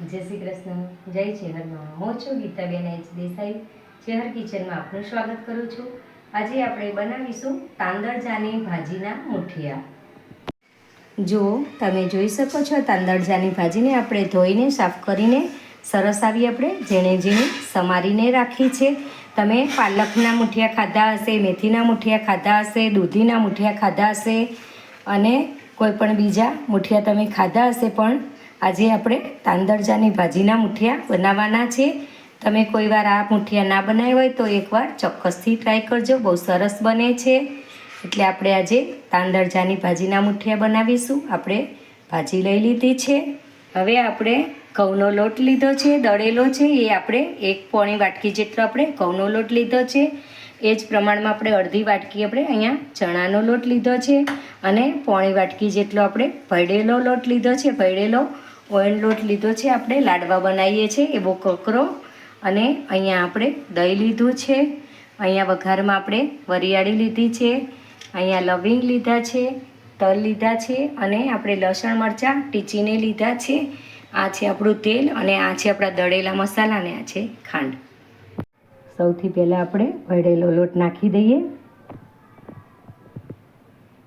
જય શ્રી કૃષ્ણ, જય ચેહરમાં. હું છું ગીતાબેન એચ દેસાઈ, ચેહર કિચનમાં આપનું સ્વાગત કરું છું. આજે આપણે બનાવીશું તાંદળજાની ભાજીના મુઠિયા. જો તમે જોઈ શકો છો તાંદળજાની ભાજીને આપણે ધોઈને, સાફ કરીને સરસ આવી આપણે જેણે જેણે સમારીને રાખી છે. તમે પાલકના મુઠિયા ખાધા હશે, મેથીના મુઠિયા ખાધા હશે, દૂધીના મુઠિયા ખાધા હશે અને કોઈ પણ બીજા મુઠિયા તમે ખાધા હશે પણ આજે આપણે તાંદરજાની ભાજીના મુઠિયા બનાવવાના છે. તમે કોઈ વાર આ મુઠિયા ના બનાવ્યા હોય તો એકવાર ચોક્કસથી ટ્રાય કરજો, બહુ સરસ બને છે. એટલે આપણે આજે તાંદરજાની ભાજીના મુઠિયા બનાવીશું. આપણે ભાજી લઈ લીધી છે. હવે આપણે ઘઉંનો લોટ લીધો છે, દળેલો છે. એ આપણે એક પોણી વાટકી જેટલો આપણે ઘઉંનો લોટ લીધો છે. એ જ પ્રમાણમાં આપણે અડધી વાટકી આપણે અહીંયા ચણાનો લોટ લીધો છે. અને પોણી વાટકી જેટલો આપણે ભળેલો લોટ લીધો છે ભયડેલો ઓઇલ લોટ લીધો છે આપણે, લાડવા બનાવીએ છીએ એવો કકરો અને અહીંયા આપણે દહીં લીધું છે. અહીંયા વઘારમાં આપણે વરિયાળી લીધી છે. અહીંયા લવિંગ લીધા છે, તલ લીધા છે અને આપણે લસણ મરચાં ટીચીને લીધા છે. આ છે આપણું તેલ અને આ છે આપણા દળેલા મસાલા અને આ છે ખાંડ. સૌથી પહેલાં આપણે વળેલો લોટ નાખી દઈએ.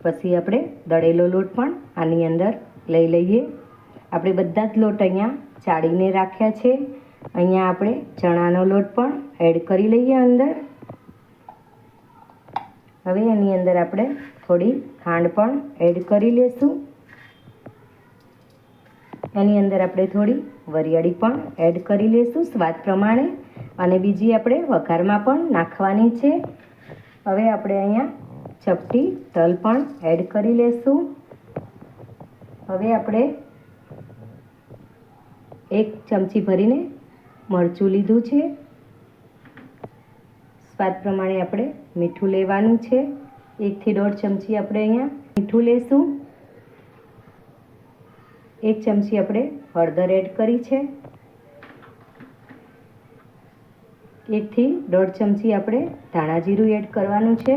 પછી આપણે દળેલો લોટ પણ આની અંદર લઈ લઈએ. આપણે બધા જ લોટ અહીંયા ચાળીને રાખ્યા છે. અહીંયા આપણે ચણાનો લોટ પણ એડ કરી લઈએ અંદર. હવે એની અંદર આપણે થોડી ખાંડ પણ એડ કરી લેશું. એની અંદર આપણે થોડી વરિયાળી પણ એડ કરી લેશું સ્વાદ પ્રમાણે. અને બીજી આપણે વઘારમાં પણ નાખવાની છે. હવે આપણે અહીંયા ચપટી તલ પણ એડ કરી લેશું. હવે આપણે એક ચમચી ભરીને મરચું લીધું છે. સ્વાદ પ્રમાણે આપણે મીઠું લેવાનું છે. એકથી દોઢ ચમચી આપણે અહીંયા મીઠું લેશું. એક ચમચી આપણે હળદર એડ કરી છે. એકથી દોઢ ચમચી આપણે ધાણા જીરું એડ કરવાનું છે.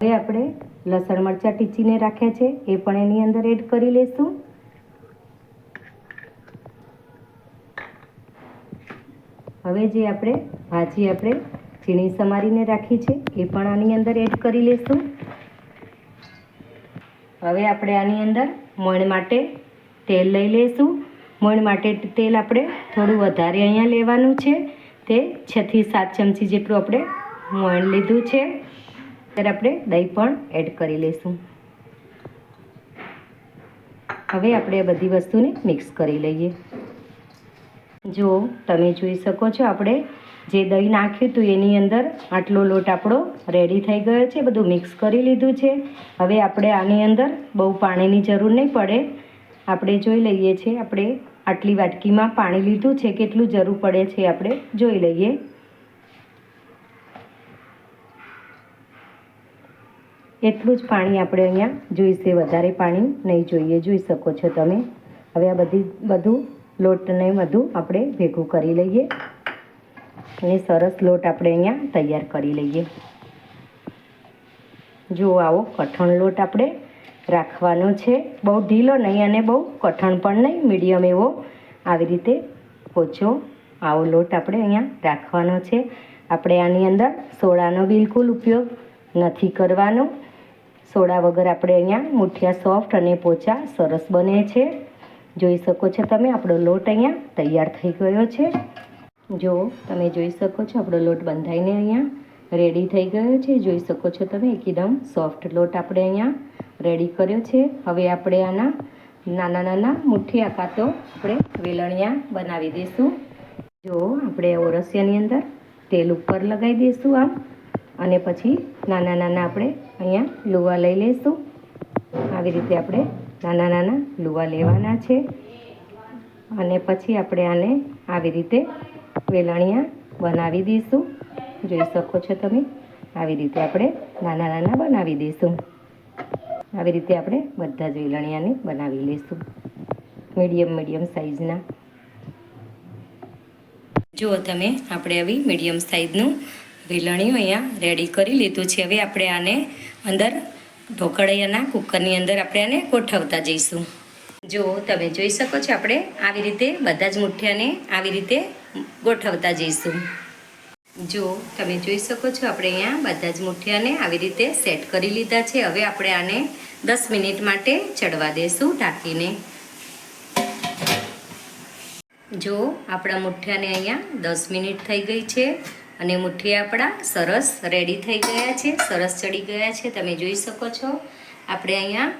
હવે આપણે લસણ મરચાં ટીચીને રાખ્યા છે. એ પણ એની અંદર એડ કરી લઈશું હવે જે આપણે ભાજી આપણે ઝીણી સમારીને રાખી છે, એ પણ આની અંદર એડ કરી લઈશું હવે આપણે આની અંદર મોણ માટે તેલ લઈ લઈશું મોણ માટે તેલ આપણે થોડું વધારે અહીંયા લેવાનું છે. તે છથી સાત ચમચી જેટલું આપણે મોણ લીધું છે. ત્યારે આપણે દહીં પણ એડ કરી લઈશું હવે આપણે બધી વસ્તુને મિક્સ કરી લઈએ. જો તમે જોઈ શકો છો આપણે જે દહીં નાખ્યું હતું એની અંદર આટલો લોટ આપણો રેડી થઈ ગયો છે, બધું મિક્સ કરી લીધું છે. હવે આપણે આની અંદર બહુ પાણીની જરૂર નહીં પડે. આપણે જોઈ લઈએ છીએ, આપણે આટલી વાટકીમાં પાણી લીધું છે, કેટલું જરૂર પડે છે આપણે જોઈ લઈએ. એટલું જ પાણી આપણે અહીંયા જોઈશે, વધારે પાણી નહીં જોઈએ, જોઈ શકો છો તમે. હવે આ બધી, બધું લોટને બધું આપણે ભેગું કરી લઈએ. અને સરસ લોટ આપણે અહીંયા તૈયાર કરી લઈએ. જો આવો કઠણ લોટ આપણે રાખવાનો છે. બહુ ઢીલો નહીં અને બહુ કઠણ પણ નહીં, મીડિયમ એવો આવી રીતે પોચો આવો લોટ આપણે અહીંયા રાખવાનો છે. આપણે આની અંદર સોડાનો બિલકુલ ઉપયોગ નથી કરવાનો. સોડા વગર આપણે અહીંયા મુઠિયા સોફ્ટ અને પોચા સરસ બને છે. જોઈ શકો છો તમે, આપણો લોટ અહીંયા તૈયાર થઈ ગયો છે. જો તમે જોઈ શકો છો, આપણો લોટ બંધાઈને અહીંયા રેડી થઈ ગયો છે. જોઈ શકો છો તમે, એકદમ સોફ્ટ લોટ આપણે અહીંયા રેડી કર્યો છે. હવે આપણે આના નાના નાના મુઠ્ઠી કાતો આપણે વેલણિયા બનાવી દઈશું. જો આપણે ઓરસિયાની અંદર તેલ ઉપર લગાવી દઈશું આમ, અને પછી નાના નાના આપણે અહીંયા લુવા લઈ લઈશું. આવી રીતે આપણે નાના નાના લુવા લેવાના છે. અને પછી આપણે આને આવી રીતે વેલણિયા બનાવી દઈશું. જોઈ શકો છો તમે, આવી રીતે આપણે નાના નાના બનાવી દઈશું. આવી રીતે આપણે બધા જ વેલણિયાને બનાવી લઈશું. મીડિયમ મીડિયમ સાઇઝના જુઓ તમે આપણે આવી મીડિયમ સાઇઝનું વેલણિયું અહીંયા રેડી કરી લીધું છે. હવે આપણે આને અંદર ઢોકળિયાના કુકરની અંદર આપણે આને ગોઠવતા જઈશું. જો તમે જોઈ શકો છો, આપણે આવી રીતે બધા જ મુઠ્ઠિયાને આવી રીતે ગોઠવતા જઈશું. જો તમે જોઈ શકો છો, આપણે અહીંયા બધા જ મુઠ્ઠિયાને આવી રીતે સેટ કરી લીધા છે. હવે આપણે આને દસ મિનિટ માટે ચડવા દેશું ઢાંકીને. જો આપણા મુઠ્ઠિયાને અહીંયા દસ મિનિટ થઈ ગઈ છે અને મુઠ્ઠી આપણા સરસ રેડી થઈ ગયા છે, સરસ ચડી ગયા છે, તમે જોઈ શકો છો. આપણે અહીંયા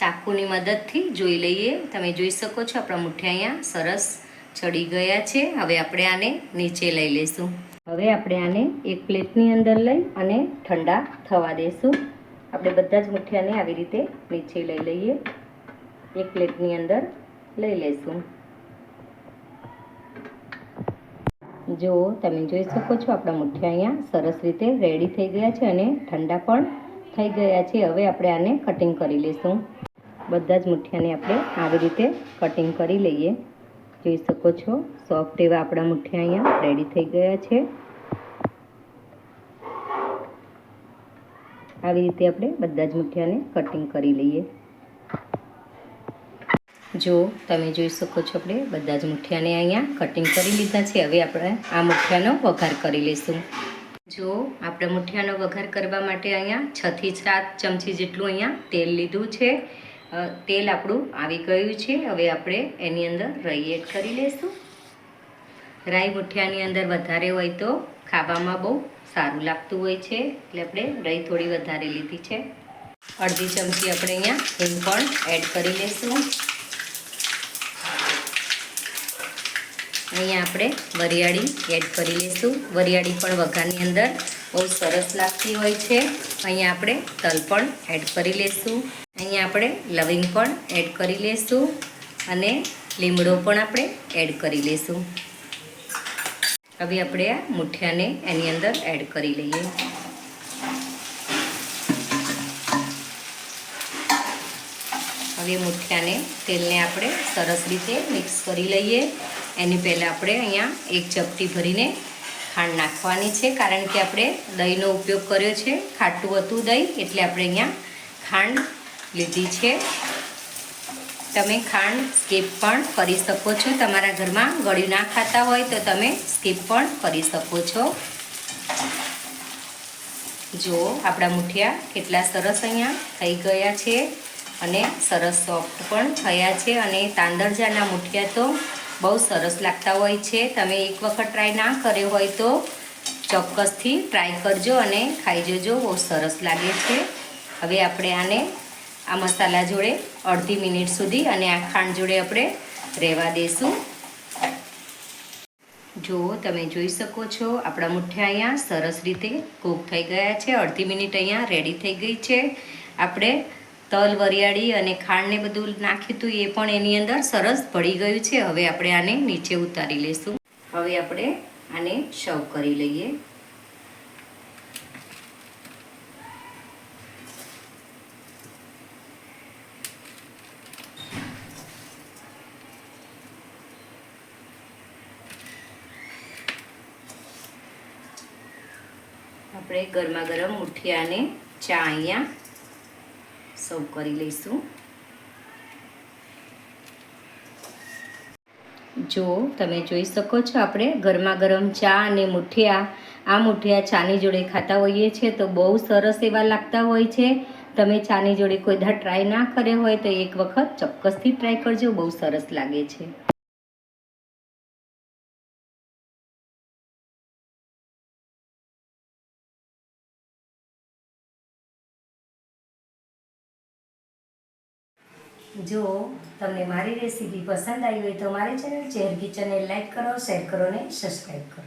ચાકુની મદદથી જોઈ લઈએ. તમે જોઈ શકો છો આપણા મુઠ્ઠી અહીંયા સરસ ચડી ગયા છે. હવે આપણે આને નીચે લઈ લઈશું. હવે આપણે આને એક પ્લેટની અંદર લઈ અને ઠંડા થવા દઈશું આપણે બધા જ મુઠિયાને આવી રીતે નીચે લઈ લઈએ. એક પ્લેટની અંદર લઈ લઈશું. જો તમે જોઈ શકો છો, આપણા મુઠિયા અહીંયા સરસ રીતે રેડી થઈ ગયા છે અને ઠંડા પણ થઈ ગયા છે. હવે આપણે આને કટિંગ કરી લઈશું. બધા જ મુઠ્ઠિયાને આપણે આવી રીતે કટિંગ કરી લઈએ. જોઈ શકો છો સોફ્ટ એવા આપણા મુઠ્ઠિયા અહીંયા રેડી થઈ ગયા છે. આવી રીતે આપણે બધા જ મુઠ્ઠિયાને કટિંગ કરી લઈએ. જો તમે જોઈ શકો છો આપણે બધા જ મુઠિયાને અહીંયા કટિંગ કરી લીધા છે. હવે આપણે આ મુઠિયાનો વઘાર કરી લઈશું. જો આપણે મુઠિયાનો વઘાર કરવા માટે અહીંયા છ થી સાત ચમચી જેટલું અહીંયા તેલ લીધું છે. તેલ આપણું આવી ગયું છે. હવે આપણે એની અંદર રાઈ એડ કરી લઈશું. રાઈ મુઠિયાની અંદર વધારે હોય તો ખાવામાં બહુ સારું લાગતું હોય છે. એટલે આપણે રાઈ થોડી વધારે લીધી છે. અડધી ચમચી આપણે અહીંયા હિંગ પણ એડ કરી લઈશું. અહીંયા આપણે વરિયાળી એડ કરી લઈશું. વરિયાળી પણ વઘારની અંદર બહુ સરસ લાગતી હોય છે. અહીંયા આપણે તલ પણ એડ કરી લઈશું. અહીંયા આપણે લવિંગ પણ એડ કરી લઈશું અને લીમડો પણ આપણે એડ કરી લઈશું. હવે આપણે આ મુઠિયાને એની અંદર એડ કરી લઈએ. હવે મુઠિયાને તેલને આપણે સરસ રીતે મિક્સ કરી લઈએ. એની પહેલાં આપણે અહીંયા એક ચપટી ભરીને ખાંડ નાખવાની છે, કારણ કે આપણે દહીંનો ઉપયોગ કર્યો છે, ખાટું હતું દહીં, એટલે આપણે અહીંયા ખાંડ લીધી છે. તમે ખાંડ સ્કીપ પણ કરી શકો છો. તમારા ઘરમાં ગળ્યું ના ખાતા હોય તો તમે સ્કીપ પણ કરી શકો છો. જુઓ, આપણા મુઠિયા કેટલા સરસ અહીંયા થઈ ગયા છે અને સરસ સોફ્ટ પણ થયા છે અને તાંદરજાના મુઠિયા તો બહુ સરસ લાગતા હોય છે. તમે એક વખત ટ્રાય ના કર્યો હોય તો ચોક્કસથી ટ્રાય કરજો અને ખાઈ જજો. બહુ સરસ લાગે છે. હવે આપણે આને આ મસાલા જોડે અડધી મિનિટ સુધી અને આ ખાંડ જોડે આપણે રહેવા દઈશું જો તમે જોઈ શકો છો, આપણા મુઠ્ઠા અહીંયા સરસ રીતે કૂક થઈ ગયા છે. અડધી મિનિટ અહીંયા રેડી થઈ ગઈ છે. આપણે તલ, વરિયાળી અને ખાંડને બધું નાખ્યું હતું, એ પણ એની અંદર સરસ ભળી ગયું છે. હવે આપણે આને નીચે ઉતારી લઈશું હવે આપણે આને સર્વ કરી લઈએ. આપણે ગરમા ગરમ મુઠિયાને ચા અહીંયા સર્વ કરી લઈશું. જો તમે જોઈ શકો છો, આપણે ગરમા ગરમ ચા અને મુઠિયા, આ મુઠિયા ચાની જોડે ખાતા હોઈએ છીએ, તો બહુ સરસ એવા લાગતા હોય છે. તમે ચાની જોડે કોઈ દા ટ્રાય ના કર્યો હોય, તો એક વખત ચોક્કસથી ટ્રાય કરજો, બહુ સરસ લાગે છે. જો તમને મારી રેસીપી પસંદ આવી હોય તો મારી ચેનલ ચેર કિચનને લાઈક કરો, શેર કરો ને સબસ્ક્રાઈબ કરો.